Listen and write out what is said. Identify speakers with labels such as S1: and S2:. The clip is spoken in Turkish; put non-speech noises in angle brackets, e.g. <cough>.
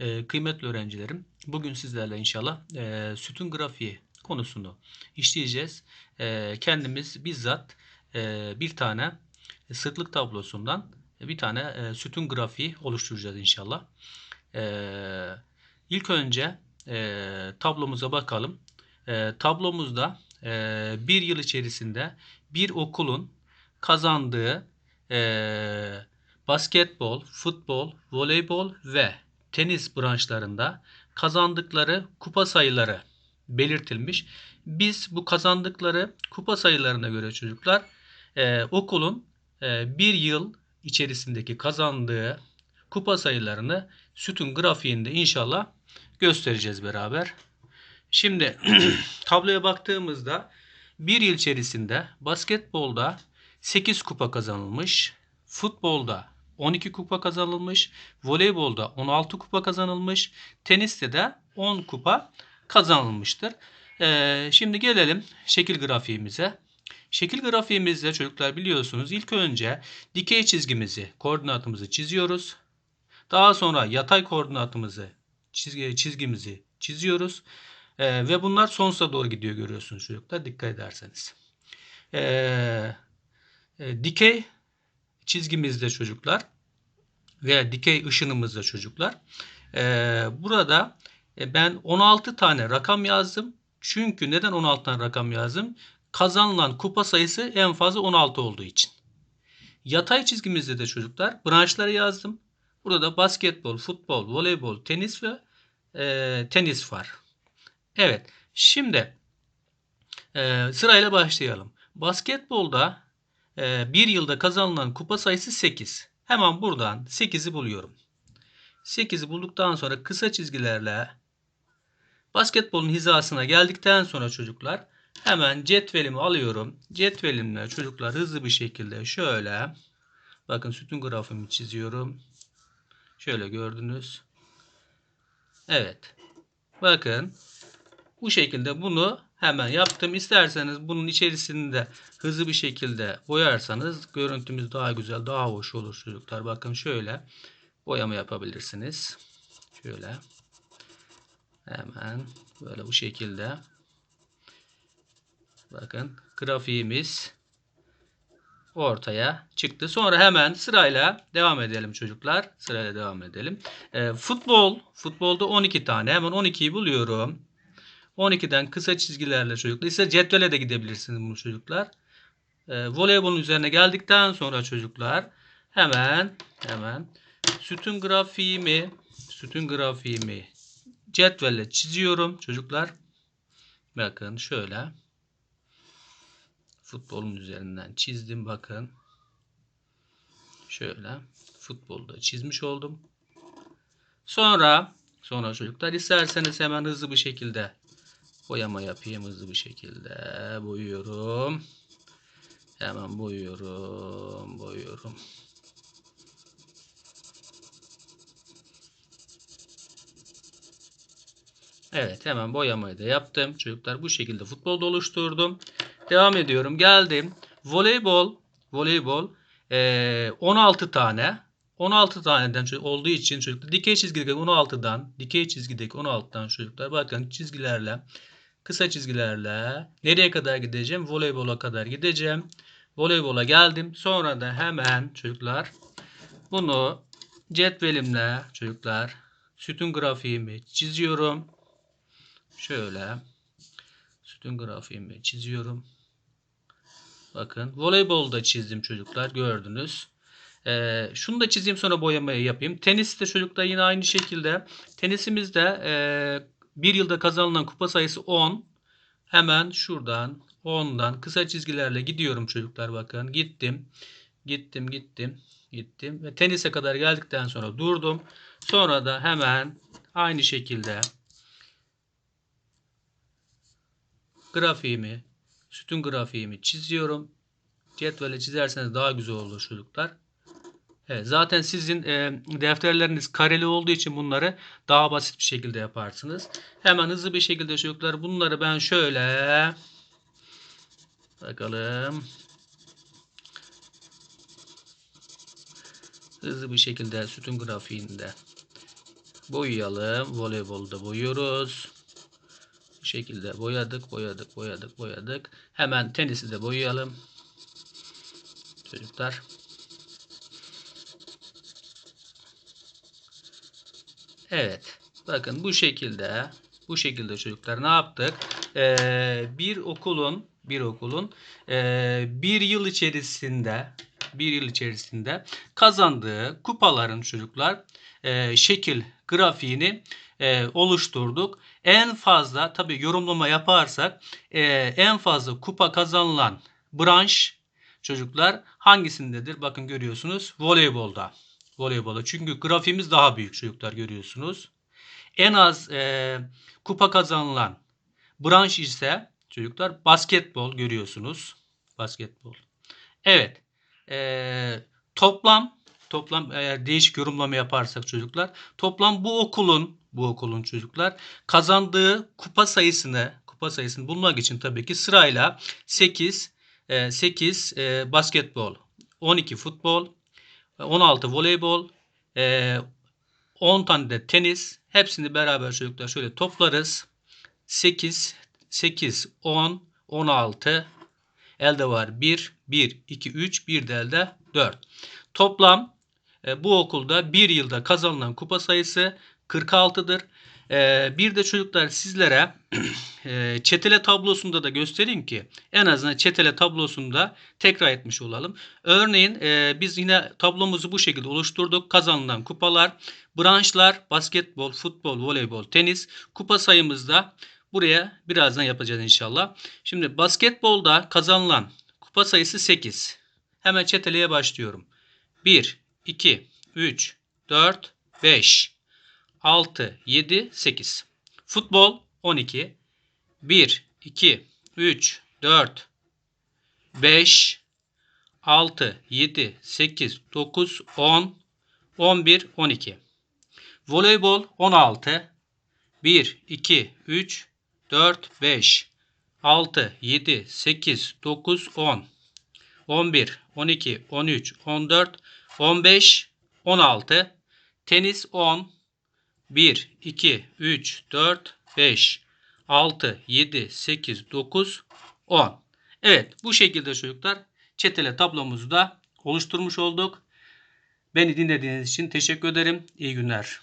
S1: Ee, kıymetli öğrencilerim, bugün sizlerle inşallah e, sütun grafiği konusunu işleyeceğiz. E, kendimiz bizzat e, bir tane sıklık tablosundan bir tane e, sütun grafiği oluşturacağız inşallah. E, ilk önce e, tablomuza bakalım. E, tablomuzda e, bir yıl içerisinde bir okulun kazandığı e, basketbol, futbol, voleybol ve tenis branşlarında kazandıkları kupa sayıları belirtilmiş. Biz bu kazandıkları kupa sayılarına göre çocuklar e, okulun e, bir yıl içerisindeki kazandığı kupa sayılarını sütun grafiğinde inşallah göstereceğiz beraber. Şimdi <clears throat> tabloya baktığımızda bir yıl içerisinde basketbolda 8 kupa kazanılmış, futbolda 12 kupa kazanılmış, voleybolda 16 kupa kazanılmış, teniste de 10 kupa kazanılmıştır. Ee, şimdi gelelim şekil grafiğimize. Şekil grafiğimizde çocuklar biliyorsunuz ilk önce dikey çizgimizi, koordinatımızı çiziyoruz. Daha sonra yatay koordinatımızı, çizgi, çizgimizi çiziyoruz. Ee, ve bunlar sonsuza doğru gidiyor görüyorsunuz çocuklar dikkat ederseniz. Ee, e, dikey çizgimizde çocuklar veya dikey ışınımızda çocuklar. Ee, burada e, ben 16 tane rakam yazdım. Çünkü neden 16 tane rakam yazdım? Kazanılan kupa sayısı en fazla 16 olduğu için. Yatay çizgimizde de çocuklar branşları yazdım. Burada da basketbol, futbol, voleybol, tenis ve e, tenis var. Evet. Şimdi e, sırayla başlayalım. Basketbolda bir yılda kazanılan kupa sayısı 8. Hemen buradan 8'i buluyorum. 8'i bulduktan sonra kısa çizgilerle basketbolun hizasına geldikten sonra çocuklar hemen cetvelimi alıyorum. Cetvelimle çocuklar hızlı bir şekilde şöyle bakın sütun grafimi çiziyorum. Şöyle gördünüz. Evet. Bakın bu şekilde bunu hemen yaptım. İsterseniz bunun içerisinde hızlı bir şekilde boyarsanız görüntümüz daha güzel, daha hoş olur çocuklar. Bakın şöyle boyama yapabilirsiniz. Şöyle hemen böyle bu şekilde bakın grafiğimiz ortaya çıktı. Sonra hemen sırayla devam edelim çocuklar. Sırayla devam edelim. E, futbol, futbolda 12 tane. Hemen 12'yi buluyorum. 12'den kısa çizgilerle çocuklar. İşte cetvele de gidebilirsiniz bu çocuklar. E, voleybolun üzerine geldikten sonra çocuklar hemen hemen sütun grafiğimi sütun grafiğimi cetvelle çiziyorum çocuklar. Bakın şöyle futbolun üzerinden çizdim bakın. Şöyle futbolda çizmiş oldum. Sonra sonra çocuklar isterseniz hemen hızlı bir şekilde boyama yapayım hızlı bir şekilde boyuyorum. Hemen boyuyorum, boyuyorum. Evet hemen boyamayı da yaptım. Çocuklar bu şekilde futbolda oluşturdum. Devam ediyorum. Geldim. Voleybol. Voleybol. E, 16 tane. 16 taneden olduğu için çocuklar dikey çizgideki 16'dan dikey çizgideki 16'dan çocuklar bakın çizgilerle kısa çizgilerle nereye kadar gideceğim? Voleybola kadar gideceğim. Voleybola geldim. Sonra da hemen çocuklar bunu cetvelimle çocuklar sütun grafiğimi çiziyorum. Şöyle sütun grafiğimi çiziyorum. Bakın voleybolda çizdim çocuklar gördünüz. Ee, şunu da çizeyim sonra boyamayı yapayım. Teniste çocuklar yine aynı şekilde. Tenisimizde e, bir yılda kazanılan kupa sayısı 10. Hemen şuradan 10'dan kısa çizgilerle gidiyorum çocuklar bakın. Gittim. Gittim gittim. Gittim. Ve tenise kadar geldikten sonra durdum. Sonra da hemen aynı şekilde grafiğimi, sütun grafiğimi çiziyorum. Cetvelle çizerseniz daha güzel olur çocuklar. Evet, zaten sizin e, defterleriniz kareli olduğu için bunları daha basit bir şekilde yaparsınız. Hemen hızlı bir şekilde çocuklar bunları ben şöyle bakalım hızlı bir şekilde sütun grafiğinde boyayalım. Voleybolu da boyuyoruz. Bu şekilde boyadık, boyadık, boyadık, boyadık. Hemen tenisi de boyayalım. Çocuklar. Evet. Bakın bu şekilde bu şekilde çocuklar ne yaptık? Ee, bir okulun bir okulun ee, bir yıl içerisinde bir yıl içerisinde kazandığı kupaların çocuklar ee, şekil grafiğini ee, oluşturduk. En fazla tabi yorumlama yaparsak ee, en fazla kupa kazanılan branş çocuklar hangisindedir? Bakın görüyorsunuz voleybolda. Voleybolda. Çünkü grafiğimiz daha büyük çocuklar görüyorsunuz. En az e, kupa kazanılan branş ise çocuklar basketbol görüyorsunuz. Basketbol. Evet. E, toplam toplam eğer değişik yorumlama yaparsak çocuklar toplam bu okulun bu okulun çocuklar kazandığı kupa sayısını kupa sayısını bulmak için tabii ki sırayla 8 8 e, basketbol, 12 futbol, 16 voleybol, 10 tane de tenis. Hepsini beraber çocuklar şöyle toplarız. 8, 8, 10, 16. Elde var 1, 1, 2, 3, bir de elde 4. Toplam e, bu okulda bir yılda kazanılan kupa sayısı 46'dır. E, bir de çocuklar sizlere <clears throat> e, çetele tablosunda da göstereyim ki en azından çetele tablosunda tekrar etmiş olalım. Örneğin e, biz yine tablomuzu bu şekilde oluşturduk. Kazanılan kupalar, branşlar, basketbol, futbol, voleybol, tenis. Kupa sayımızda buraya birazdan yapacağız inşallah. Şimdi basketbolda kazanılan kupa sayısı 8. Hemen çeteleye başlıyorum. 1, 2, 3, 4, 5, 6, 7, 8. Futbol 12. 1, 2, 3, 4, 5, 6, 7, 8, 9, 10, 11, 12. Voleybol 16. 1, 2, 3, 4, 5, 6, 7, 8, 9, 10, 11, 12, 13, 14, 15, 16. Tenis 10. 1, 2, 3, 4, 5, 6, 7, 8, 9, 10. Evet bu şekilde çocuklar çetele tablomuzu da oluşturmuş olduk. Beni dinlediğiniz için teşekkür ederim. İyi günler.